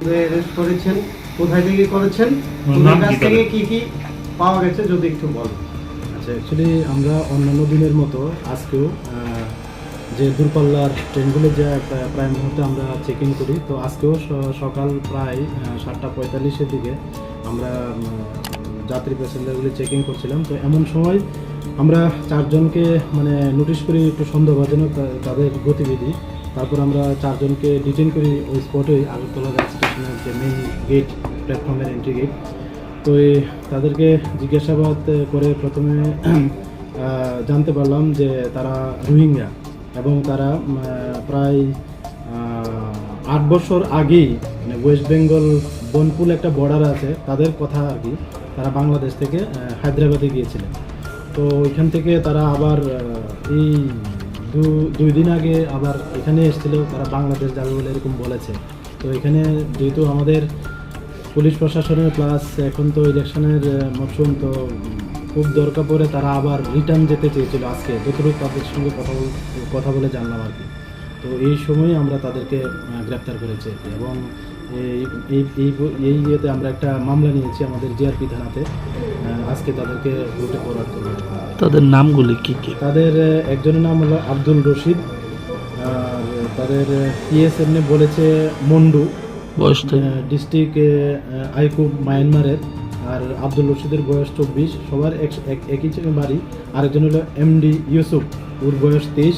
Arrest করেছেন কোথায় থেকে করেছেন কাছ থেকে কি কি পাওয়া গেছে যদি একটু বল আচ্ছা অ্যাকচুয়ালি আমরা অন্যান্য দিনের মতো আজকেও যে দূরপাল্লার ট্রেনগুলো যে প্রায়- মুহূর্তে আমরা চেকিং করি তো আজকেও সকাল প্রায় সাতটা পঁয়তাল্লিশের দিকে আমরা যাত্রী প্যাসেঞ্জারগুলি চেকিং করছিলাম। তো এমন সময় আমরা চারজনকে মানে নোটিশ করি একটু সন্দেহভাজনক তাদের গতিবিধি। তারপর আমরা চারজনকে ডিটেন করি ওই স্পটেই আগরতলা রেল স্টেশনের যে মেইন গেট প্ল্যাটফর্মের এন্ট্রি গেট তো তাদেরকে জিজ্ঞাসাবাদ করে প্রথমে জানতে পারলাম যে তারা রোহিঙ্গা এবং তারা প্রায় আট বছর আগেই মানে ওয়েস্ট বেঙ্গল বনপুল একটা বর্ডার আছে, তাদের কথা আর কি, তারা বাংলাদেশ থেকে হায়দ্রাবাদে গিয়েছিলেন। তো ওইখান থেকে তারা আবার এই দুই দিন আগে আবার এখানে এসেছিল, তারা বাংলাদেশ যাবে বলে এরকম বলেছে। তো এখানে যেহেতু আমাদের পুলিশ প্রশাসনের প্লাস এখন তো ইলেকশনের মরশুম, তো খুব দরকার পড়ে তারা আবার রিটার্ন যেতে চেয়েছিল আজকে। যতটুকু তাদের সঙ্গে কথা কথা বলে জানলাম আর কি। তো এই সময় আমরা তাদেরকে গ্রেপ্তার করেছি এবং এই এই এই এই ইয়েতে আমরা একটা মামলা নিয়েছি আমাদের জিআরপি থানাতে। আজকে তাদেরকে রুটে ফরওয়ার্ড করব তাদের নামগুলি কি কি? তাদের একজনের নাম হলো আব্দুল রশিদ আর তাদের পিএস এমনি বলেছে মন্ডু। বয়স ডিস্ট্রিক্ট আইকুব মায়ানমারের। আর আব্দুল রশিদের বয়স চব্বিশ সবার এক- এক- একই ছেলে বাড়ি। আরেকজন হলো এমডি ইউসুফ ওর বয়স তেইশ।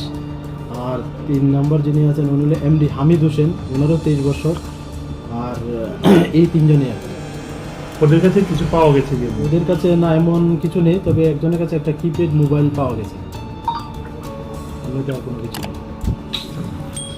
আর তিন নম্বর যিনি আছেন উনি হলো এমডি হামিদ হোসেন ওনারও তেইশ বছর। আর এই তিনজনই আর ওদের কাছে কিছু পাওয়া গেছে কি? ওদের কাছে না এমন কিছু নেই তবে একজনের কাছে একটা কিপ্যাড মোবাইল পাওয়া গেছে। কোনো কিছু নেই।